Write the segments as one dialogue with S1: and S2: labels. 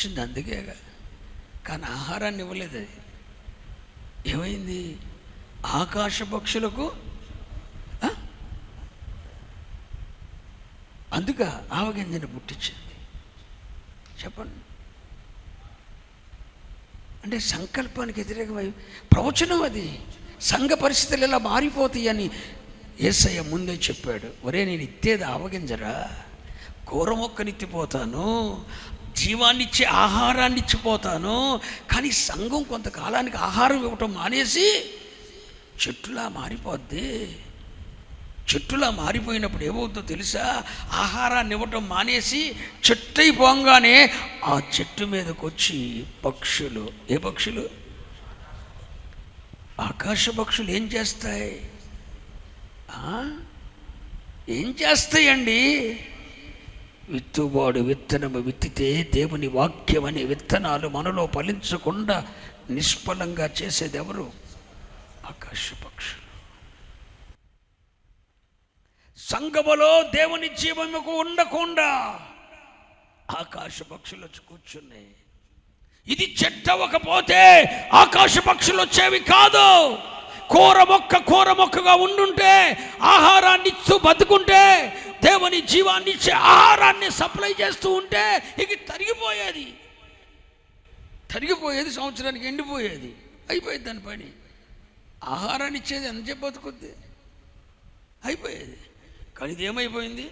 S1: వచ్చింది అందుకే కానీ ఆహారాన్ని ఇవ్వలేదు అది. ఏమైంది? ఆకాశ పక్షులకు అందుక ఆవగింజని పుట్టించింది. చెప్పండి. అంటే సంకల్పానికి వ్యతిరేకమై ప్రవచనం అది. సంఘ పరిస్థితులు ఎలా మారిపోతాయని ఏసయ్య ముందే చెప్పాడు. ఒరే నేను ఇత్తేది ఆవగింజరా? కూర మొక్కనిత్తిపోతాను జీవాన్నిచ్చే ఆహారాన్ని ఇచ్చిపోతాను కానీ సంఘం కొంతకాలానికి ఆహారం ఇవ్వటం మానేసి చెట్టులా మారిపోద్ది. చెట్టులా మారిపోయినప్పుడు ఏమవుతుందో తెలుసా? ఆహారాన్ని ఇవ్వటం మానేసి చెట్టు అయిపోగానే ఆ చెట్టు మీదకి వచ్చి పక్షులు ఏ పక్షులు? ఆకాశ పక్షులు ఏం చేస్తాయి? ఏం చేస్తాయండి? విత్తువాడు విత్తనము విత్తితే దేవుని వాక్యం అనే విత్తనాలు మనలో ఫలించకుండా నిష్ఫలంగా చేసేది ఎవరు ఆకాశ పక్షులు. సంగములో దేవుని జీవముకు ఉండకుండా ఆకాశ పక్షులు వచ్చి కూర్చున్నాయి. ఇది చెట్టవకపోతే ఆకాశ పక్షులు వచ్చేవి కాదు. కూర మొక్క కూర మొక్కగా ఉండుంటే ఆహారాన్ని ఇస్తూ బతుకుంటే దేవుని జీవాన్ని ఇచ్చే ఆహారాన్ని సప్లై చేస్తూ ఉంటే ఇక తరిగిపోయేది. తరిగిపోయేది సంవత్సరానికి ఎండిపోయేది. అయిపోయేది దాని పని. ఆహారాన్ని ఇచ్చేది ఎంత చెప్పి అయిపోయేది. కానీ ఇది ఏమైపోయింది?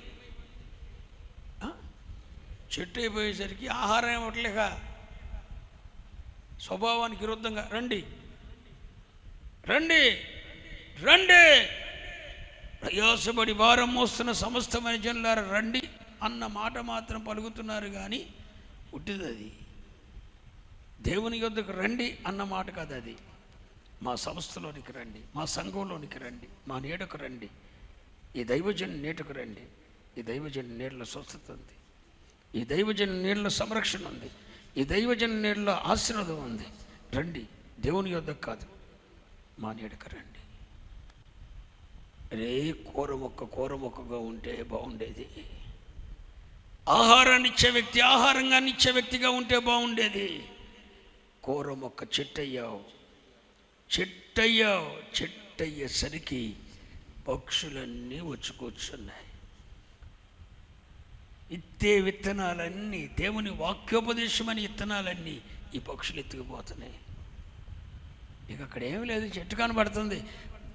S1: చెట్టు అయిపోయేసరికి ఆహారం ఇవ్వట్లేక స్వభావానికి విరుద్ధంగా రండి. రండి. రండి. ప్రయాసపడి భారం మోస్తున్న సమస్తమైన జనులారా రండి అన్న మాట మాత్రం పలుకుతున్నారు కానీ పుట్టింది అది దేవుని యొద్దకు రండి అన్న మాట కాదు అది. మా సంస్థలోనికి రండి మా సంఘంలోనికి రండి మా నీడకు రండి ఈ దైవజన్ నీటకు రండి ఈ దైవజన్ నీళ్ళ స్వస్థత ఉంది ఈ దైవజన్ నీళ్ళ సంరక్షణ ఉంది ఈ దైవజన్ నీళ్ళ ఆశీర్వాదం ఉంది. రండి దేవుని యొద్దకు కాదు మా నీడకు రండి. రే కూర మొక్క కూర మొక్కగా ఉంటే బాగుండేది. ఆహారాన్ని ఇచ్చే వ్యక్తి ఆహారంగా ఇచ్చే వ్యక్తిగా ఉంటే బాగుండేది. కూర మొక్క చెట్టయ్యావు. చెట్టయ్యావు. చెట్టయ్యేసరికి పక్షులన్నీ వచ్చి కూర్చున్నాయి. ఇత్తే విత్తనాలన్నీ దేవుని వాక్యోపదేశమని విత్తనాలన్నీ ఈ పక్షులు ఎత్తుకుపోతున్నాయి ఇక అక్కడ ఏమీ లేదు చెట్టు కనబడుతుంది.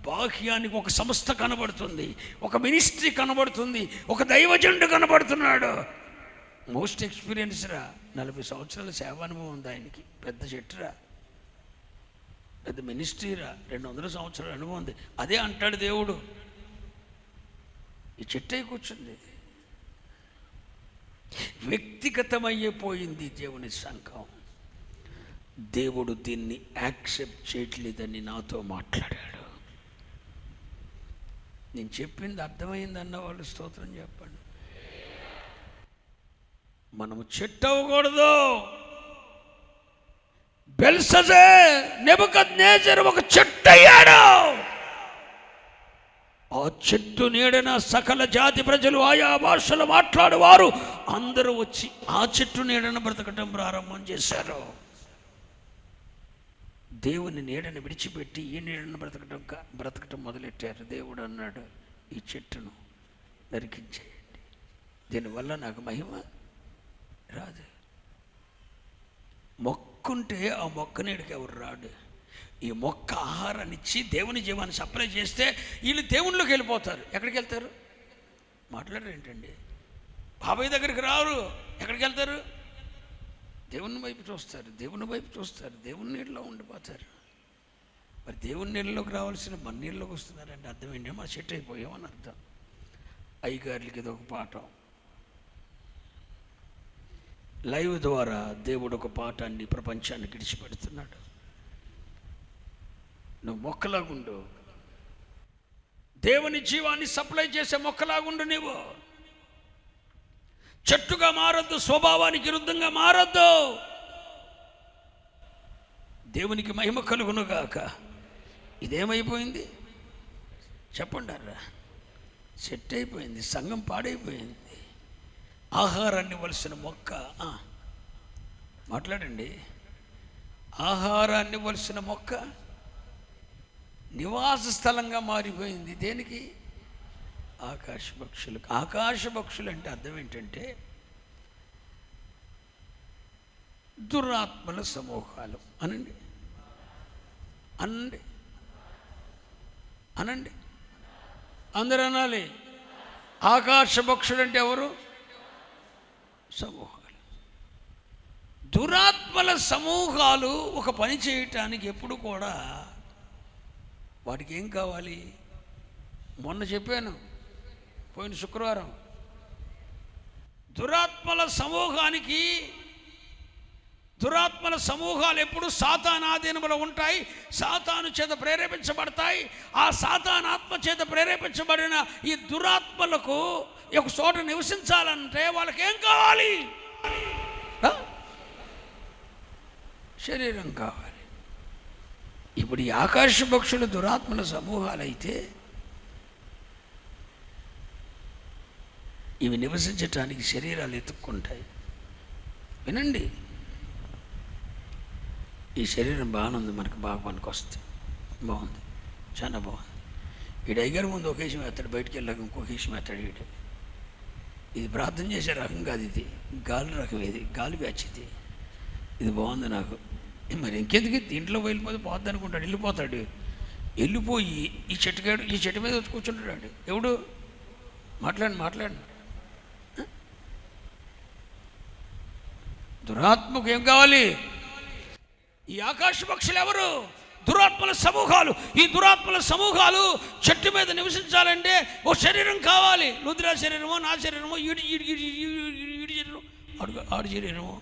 S1: బాహ్యానికి ఒక సంస్థ కనబడుతుంది ఒక మినిస్ట్రీ కనబడుతుంది ఒక దైవజండు కనబడుతున్నాడు. మోస్ట్ ఎక్స్పీరియన్స్ రా నలభై సంవత్సరాల సేవానుభవం ఉంది ఆయనకి పెద్ద చెట్టురా పెద్ద మినిస్ట్రీరా రెండు వందల సంవత్సరాల అనుభవం ఉంది. అదే అంటాడు దేవుడు. ఈ చెట్టు అయి కూర్చుంది. వ్యక్తిగతమయ్యిపోయింది దేవుని సంఘం. దేవుడు దీన్ని యాక్సెప్ట్ చేయట్లేదని నాతో మాట్లాడాడు. నేను చెప్పింది అర్థమైంది అన్న వాళ్ళు స్తోత్రం చెప్పండి. మనము చెట్టు అవ్వకూడదు. బెల్సజే నెబద్ ఒక చెట్టు అయ్యాడు. ఆ చెట్టు నీడన సకల జాతి ప్రజలు ఆయా భాషలు మాట్లాడేవారు. అందరూ వచ్చి ఆ చెట్టు నీడన బ్రతకటం ప్రారంభం చేశారు. దేవుని నీడని విడిచిపెట్టి ఈ నీడను బ్రతకటం బ్రతకటం మొదలెట్టారు. దేవుడు అన్నాడు ఈ చెట్టును నరికించేయండి. దీనివల్ల నాకు మహిమ రాదు. మొక్కుంటే ఆ మొక్క నీడికి ఎవరు రాడు? ఈ మొక్క ఆహారాన్ని ఇచ్చి దేవుని జీవాన్ని సప్లై చేస్తే వీళ్ళు దేవుళ్ళకి వెళ్ళిపోతారు. ఎక్కడికి వెళ్తారు? మాట్లాడరు ఏంటండి? బాబాయ్ దగ్గరికి రారు. ఎక్కడికి వెళ్తారు? దేవుని వైపు చూస్తారు దేవుని వైపు చూస్తారు దేవుని నీళ్ళలో ఉండిపోతారు. మరి దేవుని నీళ్ళలోకి రావాల్సిన మన నీళ్ళలోకి వస్తున్నారంటే అర్థం ఏంటి? మా సెట్ అయిపోయామని అర్థం. అయ్యగారులకి ఇది ఒక పాఠం. లైవ్ ద్వారా దేవుడు ఒక పాఠాన్ని ప్రపంచాన్ని విడిచిపెడుతున్నాడు. నువ్వు మొక్కలాగుండు. దేవుని జీవాన్ని సప్లై చేసే మొక్కలాగుండు నీవు. చెట్టుగా మారద్దు స్వభావానికి విరుద్ధంగా మారద్దు. దేవునికి మహిమ కలుగునుగాక. ఇదేమైపోయింది? చెప్పండి అర్రా సెట్ అయిపోయింది సంఘం పాడైపోయింది. ఆహారాన్ని వలసిన మొక్క మాట్లాడండి. ఆహారాన్ని వలసిన మొక్క నివాస స్థలంగా మారిపోయింది. దేనికి? ఆకాశ పక్షులకు ఆకాశ పక్షులు అంటే అర్థం ఏంటంటే దురాత్మల సమూహాలు. అనండి. అనండి. అనండి. అందరూ అనాలి. ఆకాశ పక్షులు అంటే ఎవరు? సమూహాలు. దురాత్మల సమూహాలు ఒక పని చేయటానికి ఎప్పుడు కూడా వాటికి ఏం కావాలి? మొన్న చెప్పాను. పోయిన శుక్రవారం. దురాత్మల సమూహానికి దురాత్మల సమూహాలు ఎప్పుడు సాతానాధీనములో ఉంటాయి సాతాను చేత ప్రేరేపించబడతాయి. ఆ సాతానాత్మ చేత ప్రేరేపించబడిన ఈ దురాత్మలకు ఒక చోట నివసించాలంటే వాళ్ళకి ఏం కావాలి శరీరం కావాలి. ఇప్పుడు ఈ ఆకాశ పక్షులు దురాత్మల సమూహాలు ఇవి నివసించటానికి శరీరాలు ఎత్తుక్కుంటాయి. వినండి. ఈ శరీరం బాగానే ఉంది మనకు బాగా పనికి వస్తుంది. బాగుంది. చాలా బాగుంది. ఈ డైగర్ ముందు ఒక విషయం ఎత్తాడు బయటికి వెళ్ళాక ఇంకొక విషయం ఎత్తాడు ఈడు. ఇది ప్రార్థన చేసే రకం కాదు ఇది. గాలి రకం ఇది. గాలి బ్యాచ్ ఇది. ఇది బాగుంది నాకు. మరి ఇంకెందుకు? దీంట్లో వెళ్ళిపోతే పోద్ది అనుకుంటాడు. వెళ్ళిపోతాడు. వెళ్ళిపోయి ఈ చెట్టుకాడు ఈ చెట్టు మీద వచ్చి కూర్చుంటాడు. ఎవడు? మాట్లాడండి మాట్లాడండి దురాత్మకు ఏం కావాలి? ఈ ఆకాశ పక్షులు ఎవరు? దురాత్మల సమూహాలు. ఈ దురాత్మల సమూహాలు చెట్టు మీద నివసించాలంటే ఓ శరీరం కావాలి. రుద్ర శరీరమో నా శరీరమో ఇడి ఇడి ఇడి ఇడి శరీరం అడుగు ఆడి శరీరమో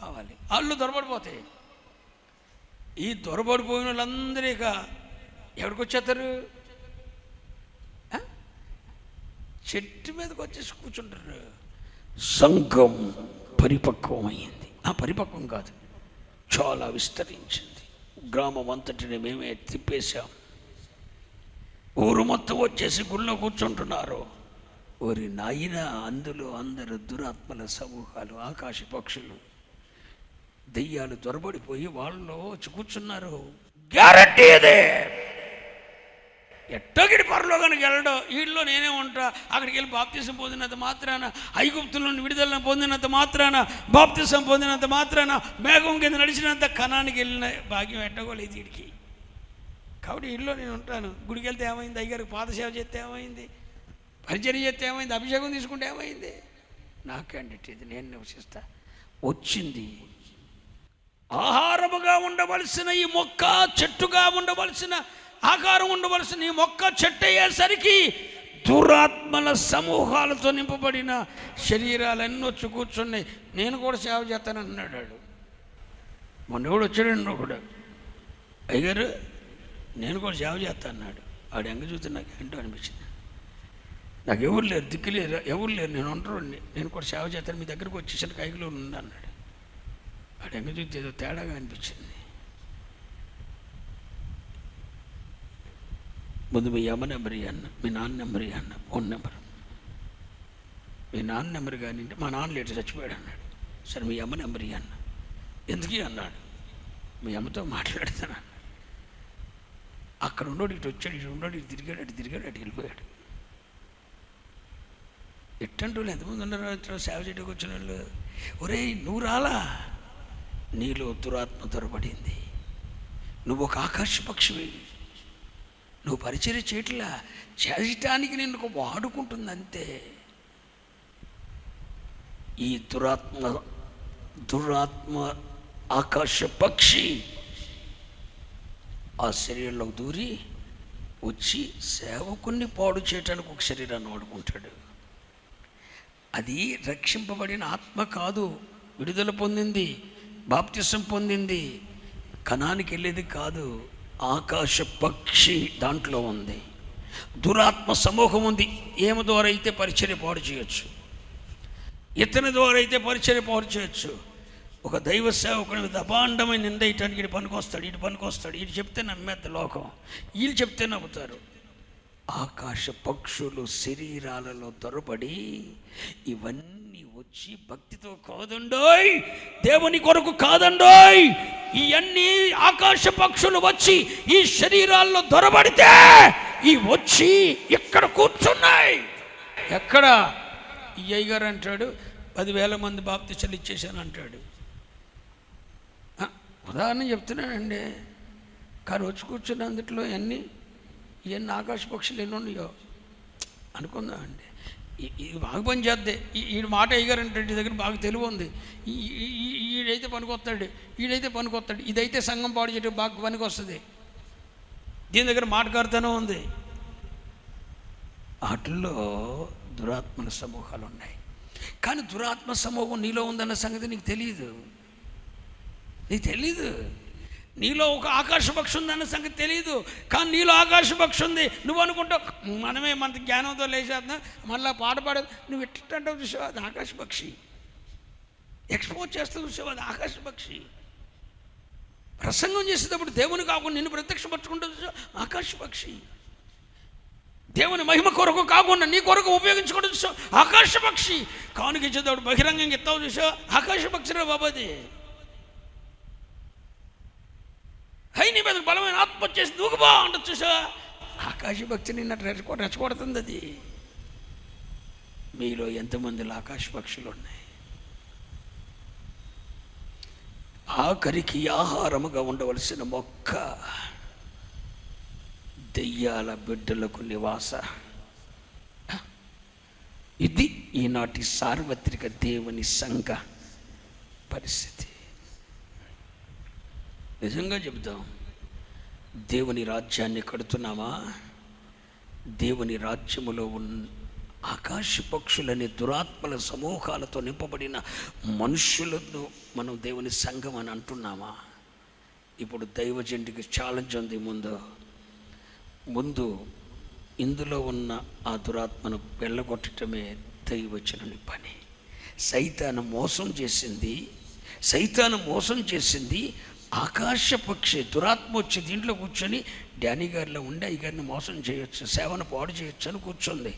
S1: కావాలి. వాళ్ళు దొరబడిపోతాయి. ఈ దొరబడిపోయిన వాళ్ళందరూ ఇక వచ్చేస్తారు? చెట్టు మీదకి వచ్చేసి కూర్చుంటారు. సంఘం. పరిపక్వమైంది. ఆ పరిపక్వం కాదు. చాలా విస్తరించింది. గ్రామం అంతటిని మేమే తిప్పేశాం. ఊరు మొత్తం వచ్చేసి గుళ్ళో కూర్చుంటున్నారు. ఓరి నాయన అందులో అందరు దురాత్మల సమూహాలు ఆకాశ పక్షులు. దెయ్యాలు దొరబడిపోయి వాళ్ళు వచ్చి కూర్చున్నారు. గ్యారంటీ అదే. ఎట్టగిడి పరలోకానికి వెళ్ళడం వీళ్ళలో నేనే ఉంటా. అక్కడికి వెళ్ళి బాప్తిసం పొందినంత మాత్రాన ఐగుప్తుల నుండి విడుదల పొందినంత మాత్రాన బాప్తిసం పొందినంత మాత్రాన మేఘం కింద నడిచినంత కణానికి వెళ్ళిన భాగ్యం ఎట్టగోలేదు వీడికి. కాబట్టి వీళ్ళలో నేను ఉంటాను. గుడికి వెళ్తే ఏమైంది? అయ్యగారికి పాదసేవ చేస్తే ఏమైంది? పరిచర్య చేస్తే ఏమైంది? అభిషేకం తీసుకుంటే ఏమైంది? నాకండి ఇది నేను నివసిస్తా. వచ్చింది. ఆహారముగా ఉండవలసిన ఈ మొక్క చెట్టుగా ఉండవలసిన ఆకారం ఉండవలసిన ఈ మొక్క చెట్టు అయ్యేసరికి దురాత్మల సమూహాలతో నింపబడిన శరీరాలన్నీ వచ్చి కూర్చున్నాయి. నేను కూడా సేవ చేస్తానన్నాడు వాడు. మొన్న కూడా వచ్చాడండి ఒకడు అయ్యారు నేను కూడా సేవ చేస్తా అన్నాడు. వాడు ఎంగ చూస్తే నాకు ఏంటో అనిపించింది. నాకు ఎవరు లేరు దిక్కు లేరు ఎవరు లేరు నేను ఉండరు నేను కూడా సేవ చేస్తాను మీ దగ్గరకు వచ్చేసరికి కైకిలో ఉన్నాడు అన్నాడు. ఆడు ఎంగ చూస్తే ఏదో తేడాగా అనిపించింది. ముందు మీ అమ్మ నెంబర్ ఇయ్యి అన్న మీ నాన్న నెంబర్ ఇయ్యి అన్న ఫోన్ నెంబర్. మీ నాన్న నెంబర్ కానీ మా నాన్న లేట్ చచ్చిపోయాడు అన్నాడు. సరే మీ అమ్మ నెంబర్ అన్న ఎందుకు అన్నాడు మీ అమ్మతో మాట్లాడతాను అన్నాడు. అక్కడ ఉన్నోడు ఇటు వచ్చాడు ఇటు ఉన్నాడు ఇటు తిరిగాడు అటు తిరిగాడు అటు వెళ్ళిపోయాడు. ఎట్టంటూ వాళ్ళు ఎంతమంది ఉన్నారు ఇట్లా సేవ చేయడానికి వచ్చిన వాళ్ళు? ఒరేయ్ నువ్వు రాలా? నీలో దురాత్మ దొరబడింది నువ్వు ఒక ఆకాశ పక్షివి నువ్వు పరిచర్య చేయట్లా? చేయటానికి నిన్ను వాడుకుంటుంది అంతే ఈ దురాత్మ దురాత్మ ఆకాశ పక్షి ఆ శరీరంలో దూరి వచ్చి సేవకుణ్ణి పాడు చేయటానికి ఒక శరీరాన్ని వాడుకుంటాడు. అది రక్షింపబడిన ఆత్మ కాదు. విడుదల పొందింది బాప్తిసం పొందింది కణానికి వెళ్ళేది కాదు. ఆకాశ పక్షి దాంట్లో ఉంది. దురాత్మ సమూహం ఉంది. ఏమి ద్వారా అయితే పరిచర్య పాడు చేయొచ్చు? ఇతని ద్వారా అయితే పరిచర్య పాడు చేయొచ్చు. ఒక దైవ సేవకుని మీద అభాండమైన నింద ఇటానికి ఇటు పనికొస్తాడు ఇటు పనికొస్తాడు ఇటు చెప్తే నమ్మేద్ద లోకం. వీళ్ళు చెప్తే నమ్ముతారు. ఆకాశ పక్షులు శరీరాలలో దొరబడి ఇవన్నీ వచ్చి భక్తితో కాదండోయ్ దేవుని కొరకు కాదండోయ్. ఇవన్నీ ఆకాశ పక్షులు వచ్చి ఈ శరీరాల్లో దొరబడితే ఈ వచ్చి ఇక్కడ కూర్చున్నాయి. ఎక్కడ? ఈ అయ్యగారు అంటాడు పదివేల మంది బాప్తిసలు ఇచ్చేసాను అంటాడు. ఉదాహరణ చెప్తున్నానండి. కానీ వచ్చి కూర్చున్న అందుట్లో ఎన్ని ఇవన్నీ ఆకాశ పక్షులు ఎన్ని ఉన్నాయో. అనుకుందామండి. ఇది బాగా పని చేద్దే. ఈ మాట అయ్యగారంటే దగ్గర బాగా తెలివి ఉంది. ఈ- ఈడైతే పనికొస్తాడు. ఈడైతే పనికొస్తాడు. ఇదైతే సంఘం పాడు చేయడం బాగా పనికొస్తుంది. దీని దగ్గర మాటకారుతనం ఉంది. వాటిల్లో దురాత్మల సమూహాలు ఉన్నాయి కానీ దురాత్మ సమూహం నీలో ఉందన్న సంగతి నీకు తెలియదు నీకు తెలీదు. నీలో ఒక ఆకాశ పక్షి ఉందన్న సంగతి తెలియదు కానీ నీలో ఆకాశ పక్షి ఉంది. నువ్వు అనుకుంటావు మనమే మన జ్ఞానంతో లేచేస్తున్నాం. మళ్ళీ పాట పాడదు నువ్వు ఎట్లంటావు చూసావు? అది ఆకాశ పక్షి. ఎక్స్పోజ్ చేస్తూ చూసావు? అది ఆకాశ పక్షి. ప్రసంగం చేసేటప్పుడు దేవుని కాకుండా నిన్ను ప్రత్యక్షపరచుకుంటూ చూసావు? ఆకాశ పక్షి. దేవుని మహిమ కొరకు కాకుండా నీ కొరకు ఉపయోగించుకుంటూ చూసావు? ఆకాశ పక్షి. కానుక ఇచ్చేటప్పుడు బహిరంగంగా ఎత్తావు చూసావు? ఆకాశ పక్షిరా బాబాది హై నీ మీద బలమైన ఆత్మ వచ్చేసి దూకుబా అంట చూసా? ఆకాశ భక్తి నిన్న రెచ్చ రెచ్చగొడుతుంది అది. మీలో ఎంతమందిలో ఆకాశ పక్షులు ఉన్నాయి? ఆఖరికి ఆహారముగా ఉండవలసిన మొక్క దెయ్యాల బిడ్డలకు నివాస. ఇది ఈనాటి సార్వత్రిక దేవుని సంఘ పరిస్థితి. నిజంగా చెబుతాం. దేవుని రాజ్యాన్ని కడుతున్నామా దేవుని రాజ్యములో ఉన్న ఆకాశ పక్షులని దురాత్మల సమూహాలతో నింపబడిన మనుషులతో మనం దేవుని సంఘం అని అంటున్నామా? ఇప్పుడు దైవజంటికి ఛాలెంజ్ ఉంది ముందు. ముందు ఇందులో ఉన్న ఆ దురాత్మను వెళ్ళగొట్టడమే దైవచనుని పని. సైతాను మోసం చేసింది సైతాను మోసం చేసింది ఆకాశ పక్షి దురాత్మ వచ్చి దీంట్లో కూర్చొని డానీ గారిలో ఉండి అయ్య గారిని మోసం చేయొచ్చు సేవను పాడు చేయొచ్చు అని కూర్చుంది.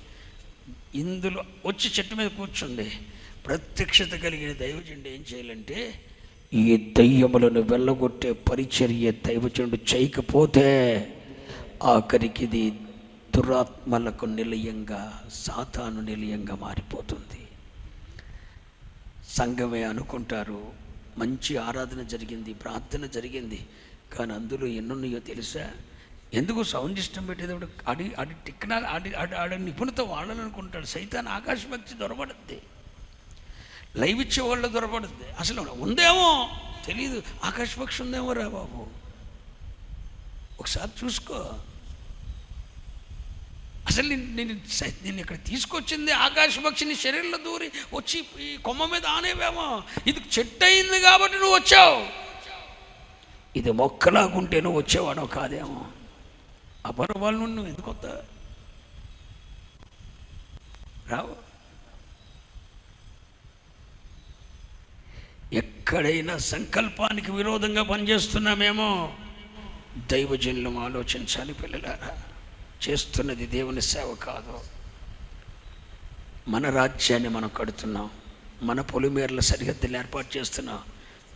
S1: ఇందులో వచ్చి చెట్టు మీద కూర్చుంది. ప్రత్యక్షత కలిగిన దైవజండు ఏం చేయాలంటే ఈ దయ్యములను వెళ్ళగొట్టే పరిచర్య దైవజనుడు చేయకపోతే ఆఖరికి ఇది దురాత్మలకు నిలయంగా సాతాను నిలయంగా మారిపోతుంది. సంఘమే అనుకుంటారు మంచి ఆరాధన జరిగింది ప్రార్థన జరిగింది. కానీ అందులో ఎన్నున్నాయో తెలుసా? ఎందుకు సౌండ్ సిస్టమ్ పెట్టేటప్పుడు అడి అడి టెక్నాలజీ ఆడి ఆడి ఆడ నిపుణత వాడాలనుకుంటాడు. సైతాన్ ఆకాశభక్తి దొరబడుద్ది. లైవ్ ఇచ్చే వాళ్ళు దొరబడుద్ది. అసలు ఉందేమో తెలియదు ఆకాశపక్షి ఉందేమో రా బాబు. ఒకసారి చూసుకో. అసలు నేను నేను సై- ఇక్కడ తీసుకొచ్చింది ఆకాశపక్షిని శరీరంలో దూరి వచ్చి ఈ కొమ్మ మీద ఆనేవేమో. ఇది చెట్టు అయింది కాబట్టి నువ్వు వచ్చావు. ఇది మొక్కలాగుంటే నువ్వు వచ్చేవాడో కాదేమో. అపరవాళ్ళ నుండి నువ్వు ఎందుకు వస్తా రావు. ఎక్కడైనా సంకల్పానికి విరోధంగా పనిచేస్తున్నామేమో. దైవజనులం ఆలోచించాలి పిల్లలారా. చేస్తున్నది దేవుని సేవ కాదు. మన రాజ్యాన్ని మనం కడుతున్నాం. మన పొలిమేరల సరిహద్దులు ఏర్పాటు చేస్తున్నాం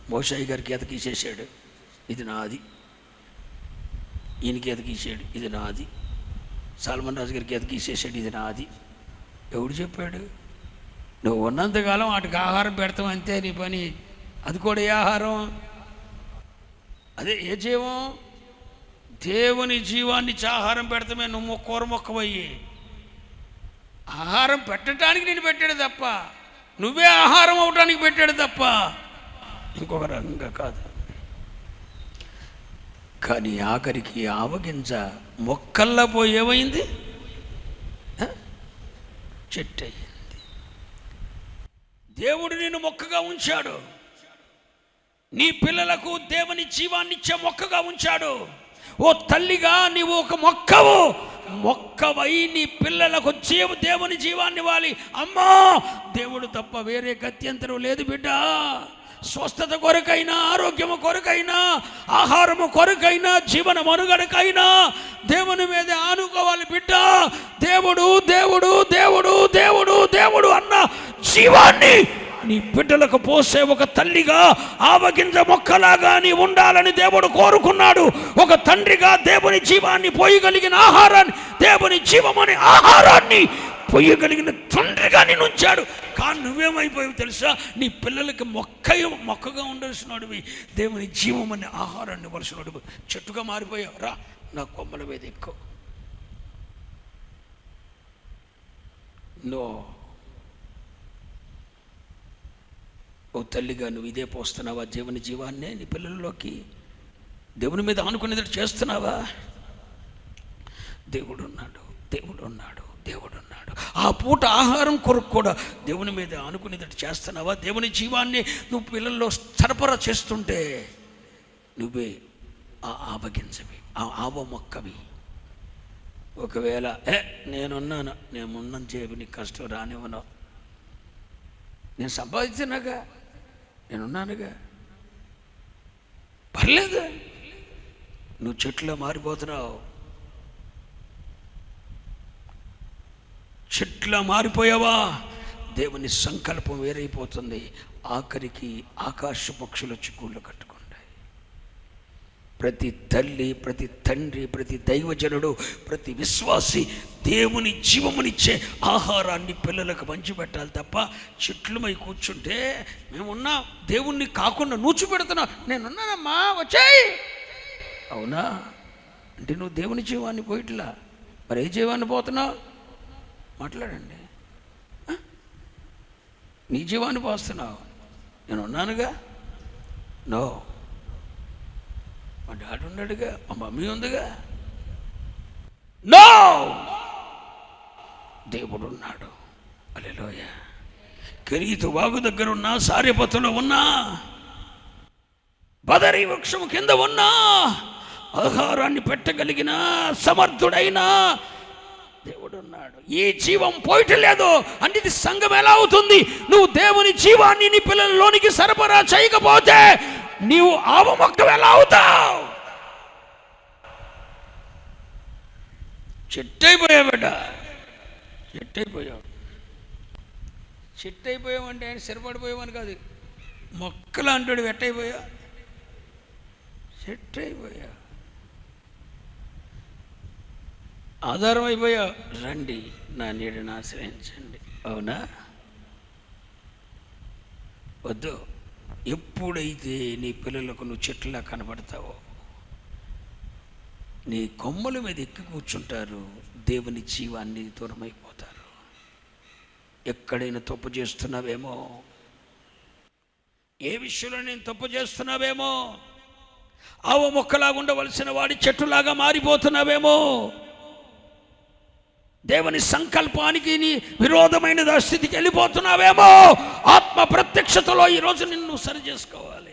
S1: మోషాయి గారికి ఎతకీసేసాడు ఇది నాది. ఈయనకి ఎతకీసాడు ఇది నాది. సాల్మన్ రాజు గారికి ఎతకీసేసాడు ఇది నాది. ఎవడు చెప్పాడు? నువ్వు ఉన్నంతకాలం వాటికి ఆహారం పెడతాం అంతే నీ పని. అది కూడా ఏ ఆహారం? అదే ఏ జీవం? దేవుని జీవాన్ని ఆహారం పెడతామే నువ్వు మొక్క కూర మొక్కవయ్యి ఆహారం పెట్టడానికి నేను పెట్టాడు తప్ప నువ్వే ఆహారం అవడానికి పెట్టాడు తప్ప ఇంకొక రకంగా కాదు. కానీ ఆఖరికి ఆవగింజ మొక్కల్లో పోయి ఏమైంది? చెట్టు అయ్యింది దేవుడు నిన్ను మొక్కగా ఉంచాడు. నీ పిల్లలకు దేవుని జీవాన్నిచ్చే మొక్కగా ఉంచాడు. ఓ తల్లిగా నీవు ఒక మొక్కవు. మొక్కవై నీ పిల్లలకు జీవ దేవుని జీవాన్ని ఇవ్వాలి. అమ్మా దేవుడు తప్ప వేరే గత్యంతరం లేదు బిడ్డ. స్వస్థత కొరకైనా ఆరోగ్యము కొరకైనా ఆహారము కొరకైనా జీవన మనుగడకైనా దేవుని మీద ఆనుకోవాలి బిడ్డ. దేవుడు దేవుడు దేవుడు దేవుడు దేవుడు అన్న జీవాన్ని నీ బిడ్డలకు పోసే ఒక తల్లిగా ఆవగింజ మొక్కలాగా నీ ఉండాలని దేవుడు కోరుకున్నాడు. ఒక తండ్రిగా దేవుని జీవాన్ని పోయగలిగిన ఆహారాన్ని దేవుని జీవమనే ఆహారాన్ని పొయ్యగలిగిన తండ్రిగా నేను ఉంచాడు. కానీ నువ్వేమైపోయావు తెలుసా? నీ పిల్లలకి మొక్క మొక్కగా ఉండాల్సినవి దేవుని జీవం అనే ఆహారాన్ని ఇవ్వాల్సినవి చెట్టుగా మారిపోయావు. రా నా కొమ్మల మీద ఎక్కువ. నో. నువ్వు తల్లిగా నువ్వు ఇదే పోస్తున్నావా? దేవుని జీవాన్నే నీ పిల్లల్లోకి దేవుని మీద ఆనుకునేది చేస్తున్నావా? దేవుడు ఉన్నాడు దేవుడు ఉన్నాడు దేవుడు ఉన్నాడు ఆ పూట ఆహారం కొరకు కూడా దేవుని మీద ఆనుకునేటట్టు చేస్తున్నావా? దేవుని జీవాన్ని నువ్వు పిల్లల్లో సరఫరా చేస్తుంటే నువ్వే ఆ ఆవగించవి ఆ ఆవ మొక్కవి. ఒకవేళ ఏ నేనున్నాను నేను ఉన్నాను చేపి నీకు కష్టం రానివ్వను. నేను సంపాదించినాగా. నేనున్నానుగా. పర్లేదు నువ్వు చెట్టులో మారిపోతున్నావు. చెట్లా మారిపోయావా? దేవుని సంకల్పం వేరైపోతుంది. ఆఖరికి ఆకాశ పక్షులు చిక్కుళ్ళు కట్టుకుంటాయి. ప్రతి తల్లి ప్రతి తండ్రి ప్రతి దైవజనుడు ప్రతి విశ్వాసి దేవుని జీవమునిచ్చే ఆహారాన్ని పిల్లలకు పంచిపెట్టాలి తప్ప చెట్లమై కూర్చుంటే మేమున్నా దేవుణ్ణి కాకుండా నూచి పెడుతున్నా నేనున్నానమ్మా వచ్చాయి. అవునా? అంటే నువ్వు దేవుని జీవాన్ని పోయిట్లా? మరి ఏ జీవాన్ని పోతున్నావు? మాట్లాడండి. నీ జీవాన్ని పోస్తున్నావు. నేను ఉన్నానుగా నో. మా డాడీ ఉన్నాడుగా మా మమ్మీ ఉందిగా. నో! దేవుడు ఉన్నాడు. అలెలోయ కెరీతు వాగు దగ్గర ఉన్నా సార్యపతులో ఉన్నా బదరి వృక్షము కింద ఉన్నా ఆహారాన్ని పెట్టగలిగిన సమర్థుడైన దేవుడు ఉన్నాడు. ఏ జీవం పోయటం లేదు అంటే ఇది సంఘం ఎలా అవుతుంది? నువ్వు దేవుని జీవాన్ని నీ పిల్లల్లోనికి సరఫరా చేయకపోతే నీవు ఆవమొక్క ఎలా అవుతావు. చెట్టు అయిపోయావు బిడ్డ చెట్టు అయిపోయావు చెట్టు అయిపోయావు అంటే ఆయన స్థిరపడిపోయావని కాదు. మొక్కలు అంటాడు వెట్టయిపోయా చెట్టు అయిపోయా ఆధారం అయిపోయా రండి నా నీడని ఆశ్రయించండి. అవునా? వద్దు. ఎప్పుడైతే నీ పిల్లలకు నువ్వు చెట్టులా కనబడతావో నీ కొమ్మల మీద ఎక్కి కూర్చుంటారు దేవుని జీవాన్ని దూరమైపోతారు. ఎక్కడైనా తప్పు చేస్తున్నావేమో? ఏ విషయంలో నేను తప్పు చేస్తున్నావేమో? ఆవ మొక్కలాగా ఉండవలసిన వాడి చెట్టులాగా మారిపోతున్నావేమో? దేవుని సంకల్పానికి నీ విరోధమైన స్థితికి వెళ్ళిపోతున్నావేమో. ఆత్మ ప్రత్యక్షతలో ఈరోజు నిన్ను సరి చేసుకోవాలి